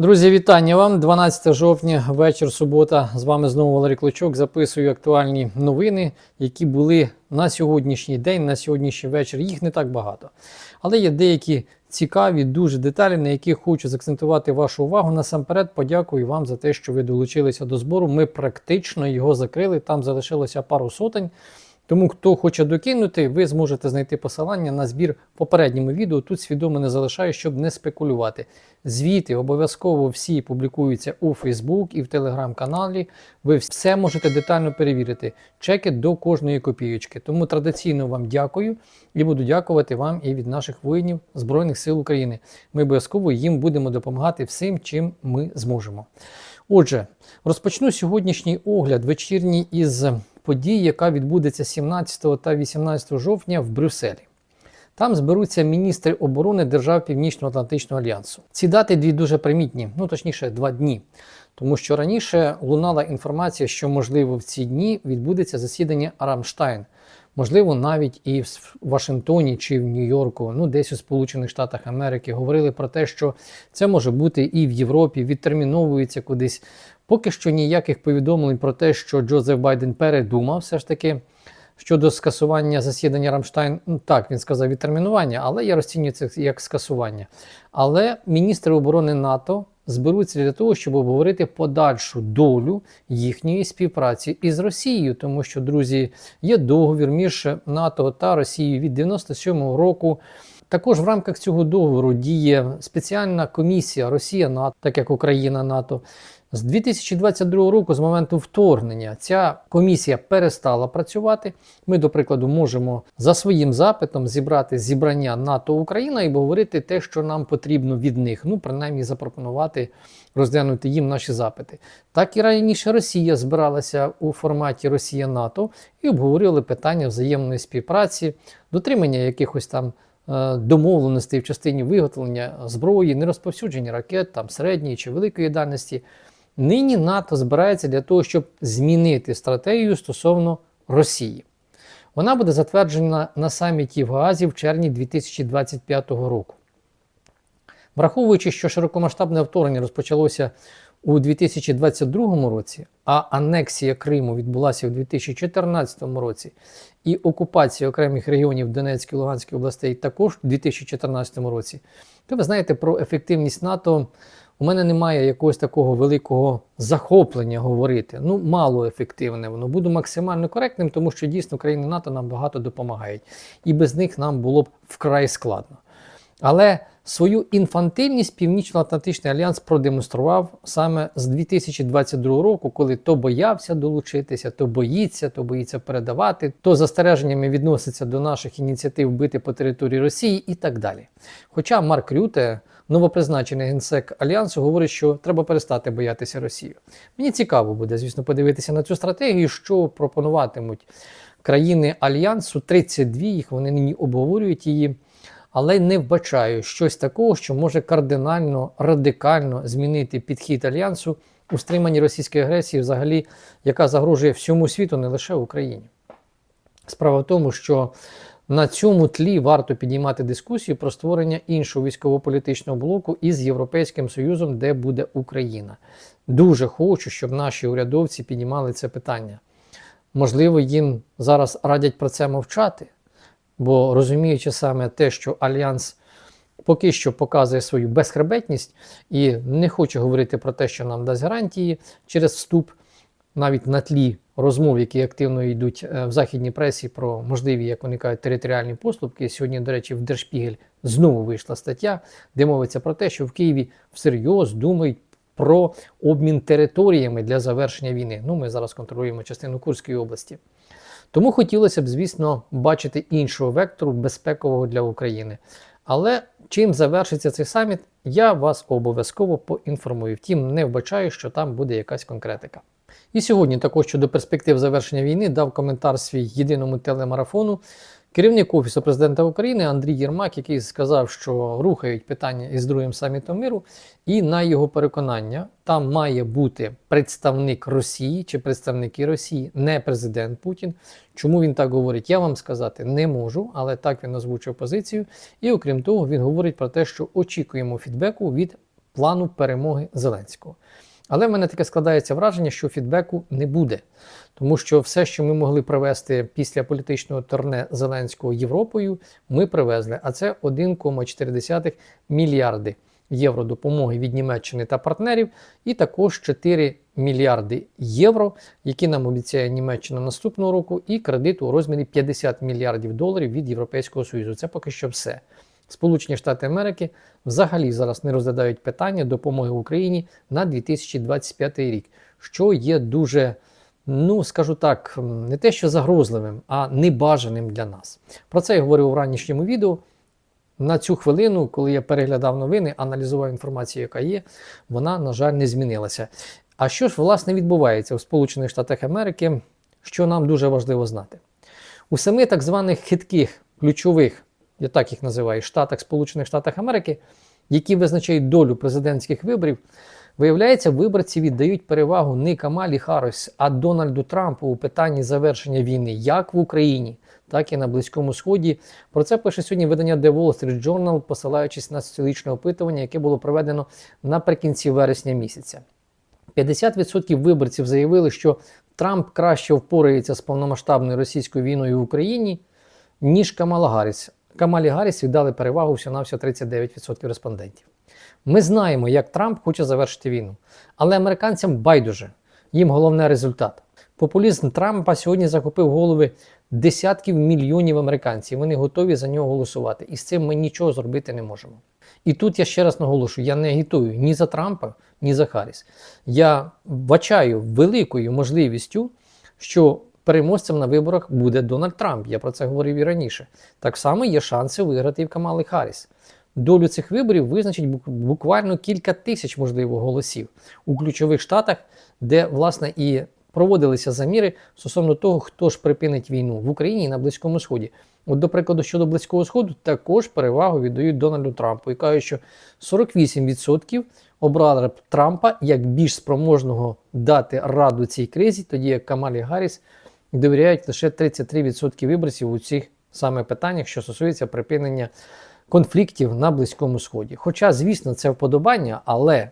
Друзі, вітання вам. 12 жовтня, вечір, субота. З вами знову Валерій Клочок. Записую актуальні новини, які були на сьогоднішній день, на сьогоднішній вечір. Їх не так багато. Але є деякі цікаві, дуже деталі, на які хочу закцентувати вашу увагу. Насамперед, подякую вам за те, що ви долучилися до збору. Ми практично його закрили. Там залишилося пару сотень. Тому, хто хоче докинути, ви зможете знайти посилання на збір в попередньому відео. Тут свідомо не залишаю, щоб не спекулювати. Звіти обов'язково всі публікуються у Facebook і в телеграм-каналі. Ви все можете детально перевірити. Чеки до кожної копійочки. Тому традиційно вам дякую і буду дякувати вам і від наших воїнів Збройних сил України. Ми обов'язково їм будемо допомагати всім, чим ми зможемо. Отже, розпочну сьогоднішній огляд вечірній із подій, яка відбудеться 17 та 18 жовтня в Брюсселі. Там зберуться міністри оборони держав Північно-Атлантичного альянсу. Ці дати дві дуже примітні, ну точніше, два дні. Тому що раніше лунала інформація, що можливо в ці дні відбудеться засідання Рамштайн. Можливо, навіть і в Вашингтоні чи в Нью-Йорку, ну десь у Сполучених Штатах Америки, говорили про те, що це може бути і в Європі, відтерміновується кудись. Поки що ніяких повідомлень про те, що Джозеф Байден передумав все ж таки щодо скасування засідання Рамштайн. Ну, так, він сказав відтермінування, але я розцінюю це як скасування. Але міністри оборони НАТО зберуться для того, щоб обговорити подальшу долю їхньої співпраці із Росією, тому що, друзі, є договір між НАТО та Росією від 97-го року. Також в рамках цього договору діє спеціальна комісія Росія НАТО, так як Україна НАТО. З 2022 року, з моменту вторгнення, ця комісія перестала працювати. Ми, до прикладу, можемо за своїм запитом зібрати зібрання НАТО Україна і говорити те, що нам потрібно від них. Ну, принаймні, запропонувати розглянути їм наші запити. Так і раніше Росія збиралася у форматі Росія НАТО і обговорили питання взаємної співпраці, дотримання якихось там. е, Домовленостей в частині виготовлення зброї, нерозповсюдження ракет там середньої чи великої дальності. Нині НАТО збирається для того, щоб змінити стратегію стосовно Росії. Вона буде затверджена на саміті в Гаазі в червні 2025 року. Враховуючи, що широкомасштабне вторгнення розпочалося у 2022 році, а анексія Криму відбулася у 2014 році, і окупація окремих регіонів Донецької і Луганської областей також у 2014 році, то ви знаєте про ефективність НАТО. У мене немає якогось такого великого захоплення говорити. Ну, мало ефективне воно. Буду максимально коректним, тому що дійсно країни НАТО нам багато допомагають. І без них нам було б вкрай складно. Але свою інфантильність Північно-Атлантичний альянс продемонстрував саме з 2022 року, коли то боявся долучитися, то боїться, то боїться передавати, то застереженнями відноситься до наших ініціатив бити по території Росії і так далі. Хоча Марк Рюте, новопризначений генсек Альянсу, говорить, що треба перестати боятися Росію. Мені цікаво буде, звісно, подивитися на цю стратегію, що пропонуватимуть країни Альянсу. 32 їх вони нині обговорюють її але не вбачаю щось такого, що може кардинально, радикально змінити підхід альянсу у стриманні російської агресії, взагалі, яка загрожує всьому світу, не лише Україні. Справа в тому, що на цьому тлі варто підіймати дискусію про створення іншого військово-політичного блоку із Європейським Союзом, де буде Україна. Дуже хочу, щоб наші урядовці піднімали це питання. Можливо, їм зараз радять про це мовчати. Бо розуміючи саме те, що Альянс поки що показує свою безхребетність і не хоче говорити про те, що нам дасть гарантії через вступ, навіть на тлі розмов, які активно йдуть е, в західній пресі про можливі, як вони кажуть, територіальні поступки. Сьогодні, до речі, в Держпігель знову вийшла стаття, де мовиться про те, що в Києві всерйоз думають. Про обмін територіями для завершення війни. Ну, ми зараз контролюємо частину Курської області. Тому хотілося б, звісно, бачити іншого вектору безпекового для України. Але чим завершиться цей саміт, я вас обов'язково поінформую. Втім, не вбачаю, що там буде якась конкретика. І сьогодні, також щодо перспектив завершення війни, дав коментар свій єдиному телемарафону керівник Офісу президента України Андрій Єрмак, який сказав, що рухають питання із другим самітом миру, і на його переконання, там має бути представник Росії чи представники Росії, не президент Путін. Чому він так говорить? Я вам сказати не можу, але так він озвучив позицію. І окрім того, він говорить про те, що очікуємо фідбеку від плану перемоги Зеленського. Але в мене таке складається враження, що фідбеку не буде, тому що все, що ми могли привезти після політичного турне Зеленського Європою, ми привезли. А це 1,4 мільярди євро допомоги від Німеччини та партнерів, і також 4 мільярди євро, які нам обіцяє Німеччина наступного року, і кредит у розмірі 50 мільярдів доларів від Європейського Союзу. Це поки що все. Сполучені Штати Америки взагалі зараз не розглядають питання допомоги Україні на 2025 рік, що є дуже, ну скажу так, не те, що загрозливим, а небажаним для нас. Про це я говорив у ранішньому відео. На цю хвилину, коли я переглядав новини, аналізував інформацію, яка є, вона, на жаль, не змінилася. А що ж власне відбувається у Сполучених Штатах Америки, що нам дуже важливо знати? У семи так званих хитких ключових я так їх називаю, Штатах Сполучених Штатах Америки, які визначають долю президентських виборів, виявляється, виборці віддають перевагу не Камалі Харріс, а Дональду Трампу у питанні завершення війни як в Україні, так і на Близькому Сході. Про це пише сьогодні видання The Wall Street Journal, посилаючись на соціологічне опитування, яке було проведено наприкінці вересня місяця. 50% виборців заявили, що Трамп краще впорається з повномасштабною російською війною в Україні, ніж Камала Гарріс. Камалі Гарріс віддали перевагу всього на всього 39% респондентів. Ми знаємо, як Трамп хоче завершити війну, але американцям байдуже. Їм головне результат. Популізм Трампа сьогодні захопив голови десятків мільйонів американців. Вони готові за нього голосувати. І з цим ми нічого зробити не можемо. І тут я ще раз наголошую: я не агітую ні за Трампа, ні за Харріс. Я вбачаю великою можливістю, що переможцем на виборах буде Дональд Трамп. Я про це говорив і раніше. Так само є шанси виграти і в Камали Харріс. Долю цих виборів визначить буквально кілька тисяч можливо голосів у ключових штатах, де власне і проводилися заміри стосовно того, хто ж припинить війну в Україні і на Близькому Сході. От, до прикладу, щодо Близького Сходу, також перевагу віддають Дональду Трампу і кажуть, що 48% обрали Трампа як більш спроможного дати раду цій кризі, тоді як Камалі Гарріс довіряють лише 33% виборців у цих саме питаннях, що стосується припинення конфліктів на Близькому Сході. Хоча, звісно, це вподобання, але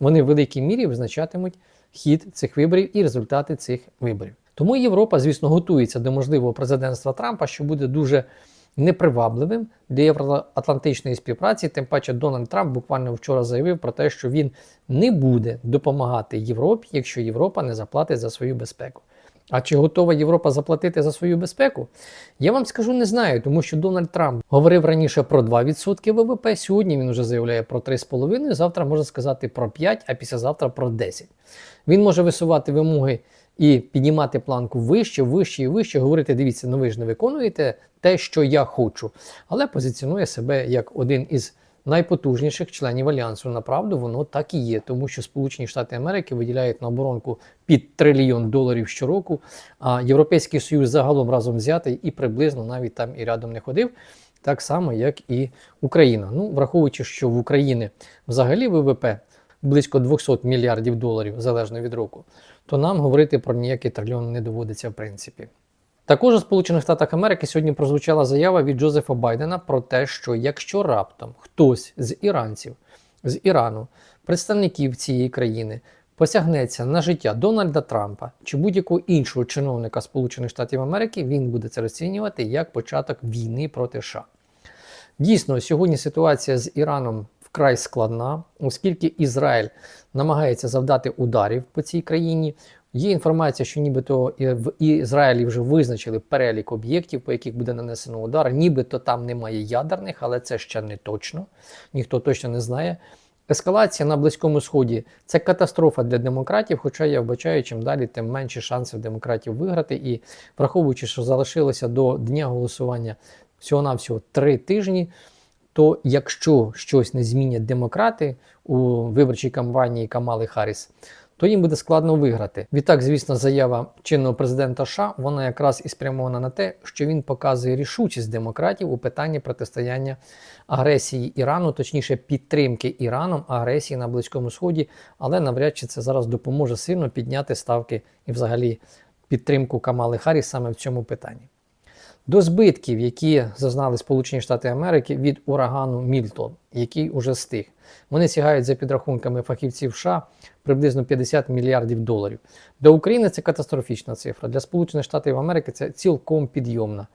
вони в великій мірі визначатимуть хід цих виборів і результати цих виборів. Тому Європа, звісно, готується до можливого президентства Трампа, що буде дуже непривабливим для євроатлантичної співпраці. Тим паче Дональд Трамп буквально вчора заявив про те, що він не буде допомагати Європі, якщо Європа не заплатить за свою безпеку. А чи готова Європа заплатити за свою безпеку? Я вам скажу не знаю, тому що Дональд Трамп говорив раніше про 2% ВВП. Сьогодні він вже заявляє про 3,5%, завтра може сказати про 5%, а післязавтра про 10%. Він може висувати вимоги і піднімати планку вище, вище і вище, говорити: дивіться, ну ви ж не виконуєте те, що я хочу, але позиціонує себе як один із найпотужніших членів альянсу. Направду воно так і є, тому що Сполучені Штати Америки виділяють на оборонку під трильйон доларів щороку. А Європейський Союз загалом разом взятий і приблизно навіть там і рядом не ходив. Так само, як і Україна. Ну, враховуючи, що в Україні взагалі ВВП близько 200 мільярдів доларів залежно від року, то нам говорити про ніякий трильйон не доводиться в принципі. Також у Сполучених Штатах Америки сьогодні прозвучала заява від Джозефа Байдена про те, що якщо раптом хтось з іранців, з Ірану, представників цієї країни посягнеться на життя Дональда Трампа чи будь-якого іншого чиновника Сполучених Штатів Америки, він буде це розцінювати як початок війни проти США. Дійсно, сьогодні ситуація з Іраном вкрай складна, оскільки Ізраїль намагається завдати ударів по цій країні. Є інформація, що нібито в Ізраїлі вже визначили перелік об'єктів, по яких буде нанесено удар. Нібито там немає ядерних, але це ще не точно. Ніхто точно не знає. Ескалація на Близькому Сході це катастрофа для демократів, хоча я вбачаю, чим далі, тим менше шансів демократів виграти. І враховуючи, що залишилося до дня голосування всього-навсього три тижні, то якщо щось не змінять демократи у виборчій кампанії Камали Харріс, то їм буде складно виграти. Відтак, звісно, заява чинного президента США вона якраз і спрямована на те, що він показує рішучість демократів у питанні протистояння агресії Ірану, точніше підтримки Іраном агресії на Близькому Сході, але навряд чи це зараз допоможе сильно підняти ставки і взагалі підтримку Камали Харріс саме в цьому питанні. До збитків, які зазнали Сполучені Штати Америки від урагану Мільтон, який уже стиг. Вони сягають за підрахунками фахівців США приблизно 50 мільярдів доларів. Для України це катастрофічна цифра. Для Сполучених Штатів Америки це цілком підйомна.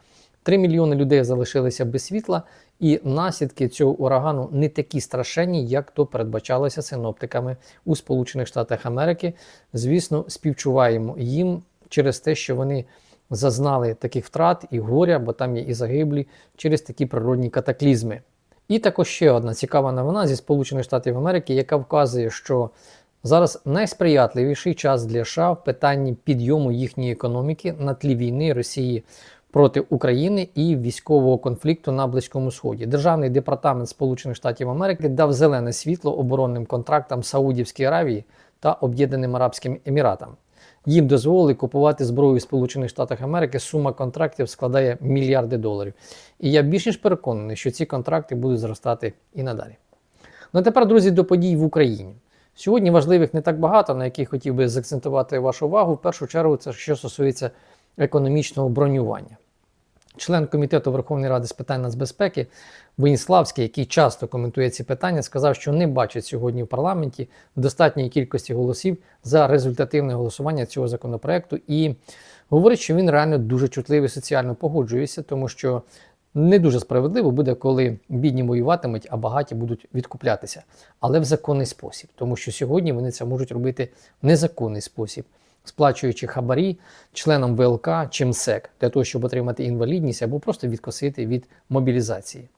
3 мільйони людей залишилися без світла, і наслідки цього урагану не такі страшенні, як то передбачалося синоптиками у Сполучених Штатах Америки. Звісно, співчуваємо їм через те, що вони зазнали таких втрат і горя, бо там є і загиблі через такі природні катаклізми. І також ще одна цікава новина зі Сполучених Штатів Америки, яка вказує, що зараз найсприятливіший час для США в питанні підйому їхньої економіки на тлі війни Росії проти України і військового конфлікту на Близькому Сході. Державний департамент Сполучених Штатів Америки дав зелене світло оборонним контрактам Саудівській Аравії та Об'єднаним Арабським Еміратам. Їм дозволили купувати зброю в Сполучених Штатах Америки. Сума контрактів складає мільярди доларів. І я більш ніж переконаний, що ці контракти будуть зростати і надалі. Ну а тепер, друзі, до подій в Україні. Сьогодні важливих не так багато, на яких хотів би заакцентувати вашу увагу. В першу чергу, це що стосується економічного бронювання. Член комітету Верховної Ради з питань нацбезпеки Веніславський, який часто коментує ці питання, сказав, що не бачить сьогодні в парламенті достатньої кількості голосів за результативне голосування цього законопроекту. І говорить, що він реально дуже чутливий соціально погоджується, тому що не дуже справедливо буде, коли бідні воюватимуть, а багаті будуть відкуплятися, але в законний спосіб, тому що сьогодні вони це можуть робити в незаконний спосіб сплачуючи хабарі членам ВЛК чи МСЕК для того, щоб отримати інвалідність або просто відкосити від мобілізації.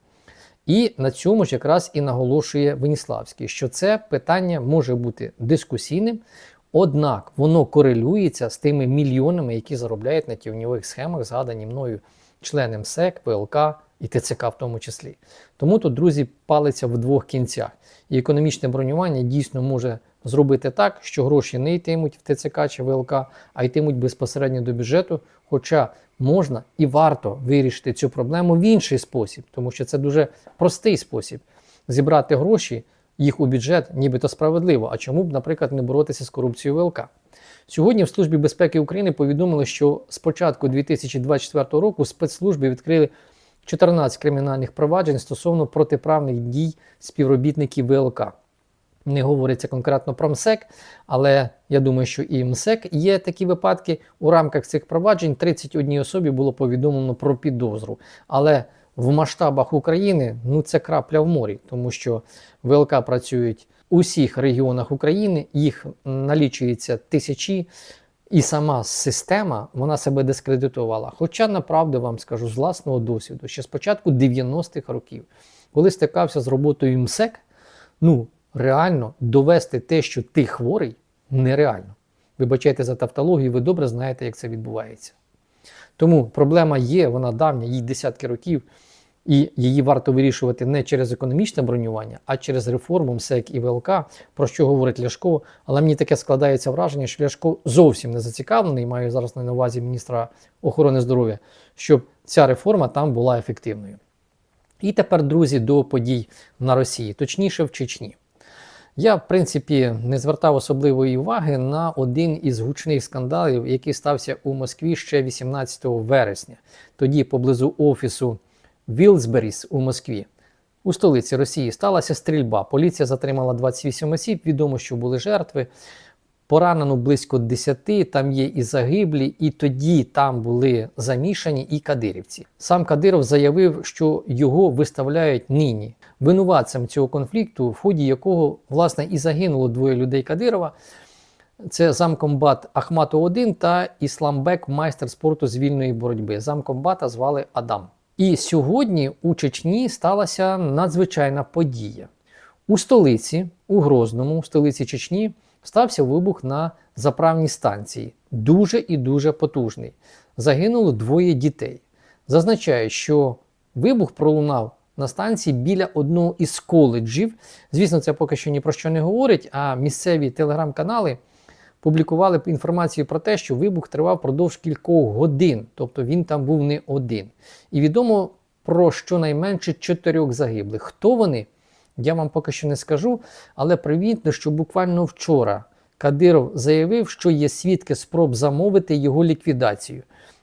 І на цьому ж якраз і наголошує Веніславський, що це питання може бути дискусійним, однак воно корелюється з тими мільйонами, які заробляють на тівньових схемах, згадані мною члени МСЕК, ВЛК і ТЦК в тому числі. Тому тут, друзі, палиться в двох кінцях. І економічне бронювання дійсно може зробити так, що гроші не йтимуть в ТЦК чи ВЛК, а йтимуть безпосередньо до бюджету. Хоча можна і варто вирішити цю проблему в інший спосіб, тому що це дуже простий спосіб зібрати гроші, їх у бюджет, нібито справедливо. А чому б, наприклад, не боротися з корупцією ВЛК? Сьогодні в Службі безпеки України повідомили, що з початку 2024 року спецслужби відкрили 14 кримінальних проваджень стосовно протиправних дій співробітників ВЛК. Не говориться конкретно про МСЕК, але я думаю, що і МСЕК є такі випадки. У рамках цих проваджень 31 особі було повідомлено про підозру. Але в масштабах України ну це крапля в морі, тому що ВЛК працюють у всіх регіонах України, їх налічується тисячі, і сама система вона себе дискредитувала. Хоча, направду вам скажу з власного досвіду, ще з початку 90-х років, коли стикався з роботою МСЕК, ну реально довести те, що ти хворий, нереально. Вибачайте за тавтологію, ви добре знаєте, як це відбувається. Тому проблема є, вона давня, їй десятки років, і її варто вирішувати не через економічне бронювання, а через реформу МСЕК і ВЛК, про що говорить Ляшко. Але мені таке складається враження, що Ляшко зовсім не зацікавлений, маю зараз на увазі міністра охорони здоров'я, щоб ця реформа там була ефективною. І тепер, друзі, до подій на Росії, точніше в Чечні. Я, в принципі, не звертав особливої уваги на один із гучних скандалів, який стався у Москві ще 18 вересня, тоді поблизу офісу Вілсберіс у Москві. У столиці Росії сталася стрільба. Поліція затримала 28 осіб. Відомо, що були жертви. Поранено близько 10, там є і загиблі, і тоді там були замішані і кадирівці. Сам Кадиров заявив, що його виставляють нині винуватцем цього конфлікту, в ході якого власне і загинуло двоє людей Кадирова. Це замкомбат Ахмату 1 та Ісламбек, майстер спорту з вільної боротьби. Замкомбата звали Адам. І сьогодні у Чечні сталася надзвичайна подія. У столиці, у Грозному, у столиці Чечні, стався вибух на заправній станції. Дуже і дуже потужний. Загинуло двоє дітей. Зазначаю, що вибух пролунав на станції біля одного із коледжів. Звісно, це поки що ні про що не говорить, а місцеві телеграм-канали публікували інформацію про те, що вибух тривав впродовж кількох годин, тобто він там був не один. І відомо про щонайменше чотирьох загиблих. Хто вони? Я вам поки що не скажу, але привітно, що буквально вчора Кадиров заявив, що є свідки спроб замовити його ліквідацію,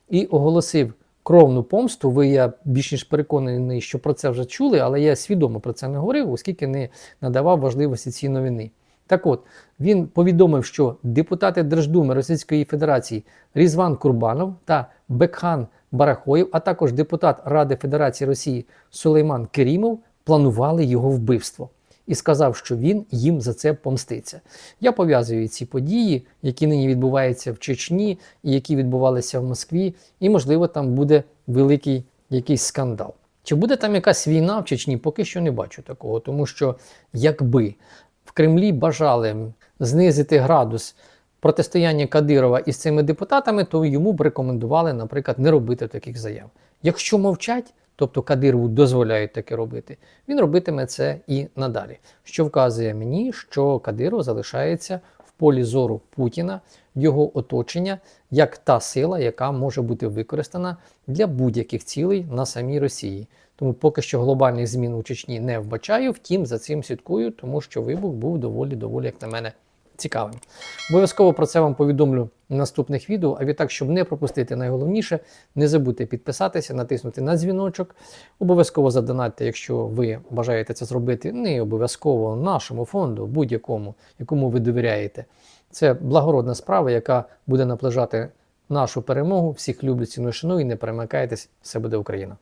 і оголосив кровну помсту. Ви я більш ніж переконаний, що про це вже чули, але я свідомо про це не говорив, оскільки не надавав важливості цій новини. Так от, він повідомив, що депутати Держдуми Російської Федерації Різван Курбанов та Бекхан Барахоєв, а також депутат Ради Федерації Росії Сулейман Керімов планували його вбивство і сказав, що він їм за це помститься. Я пов'язую ці події, які нині відбуваються в Чечні і які відбувалися в Москві, і, можливо, там буде великий якийсь скандал. Чи буде там якась війна в Чечні? Поки що не бачу такого, тому що якби в Кремлі бажали знизити градус протистояння Кадирова із цими депутатами, то йому б рекомендували, наприклад, не робити таких заяв. Якщо мовчать, тобто Кадирову дозволяють таке робити, він робитиме це і надалі. Що вказує мені, що Кадиров залишається в полі зору Путіна, його оточення, як та сила, яка може бути використана для будь-яких цілей на самій Росії. Тому поки що глобальних змін у Чечні не вбачаю, втім за цим слідкую, тому що вибух був доволі доволі, як на мене, цікавим. Обов'язково про це вам повідомлю в наступних відео. А відтак, щоб не пропустити найголовніше, не забудьте підписатися, натиснути на дзвіночок. Обов'язково задонатьте, якщо ви бажаєте це зробити. Не обов'язково нашому фонду, будь-якому, якому ви довіряєте. Це благородна справа, яка буде наближати нашу перемогу. Всіх люблю, ціную, шаную і не перемикайтесь. Все буде Україна!